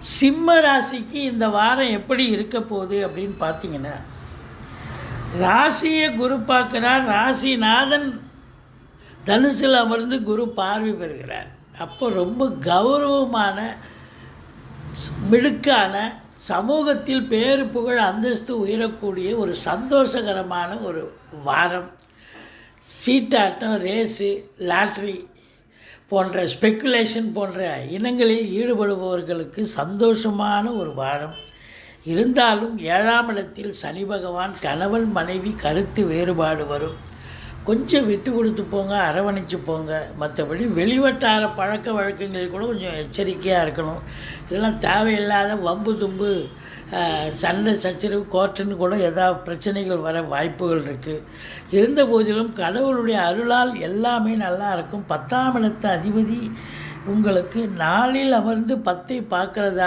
சிம்ம ராசிக்கு இந்த வாரம் எப்படி இருக்க போகுது அப்படின்னு பார்த்தீங்கன்னா ராசியை குரு பார்க்குறார். ராசிநாதன் தனுசில் அமர்ந்து குரு பார்வை பெறுகிறார். அப்போ ரொம்ப கௌரவமான மிடுக்கான சமூகத்தில் பேரு புகழ் அந்தஸ்து உயரக்கூடிய ஒரு சந்தோஷகரமான ஒரு வாரம். சீட்டாட்டம் ரேஸு லாட்ரி போன்ற ஸ்பெக்குலேஷன் போன்ற இனங்களில் ஈடுபடுபவர்களுக்கு சந்தோஷமான ஒரு வாரம். இருந்தாலும் ஏழாம் இடத்தில் சனி பகவான் கணவன் மனைவி கருத்து வேறுபாடு வரும். கொஞ்சம் விட்டு கொடுத்து போங்க அரவணைச்சு போங்க. மற்றபடி வெளிவட்டார பழக்க வழக்கங்கள் கூட கொஞ்சம் எச்சரிக்கையாக இருக்கணும். இதெல்லாம் தேவையில்லாத வம்பு தும்பு சண்டை சச்சரவு கோர்ட்டுன்னு கூட ஏதாவது பிரச்சனைகள் வர வாய்ப்புகள் இருக்குது இருந்த போதிலும் கடவுளுடைய அருளால் எல்லாமே நல்லா இருக்கும். பத்தாம் இடத்து அதிபதி உங்களுக்கு நாளில் அமர்ந்து பத்தை பார்க்குறதா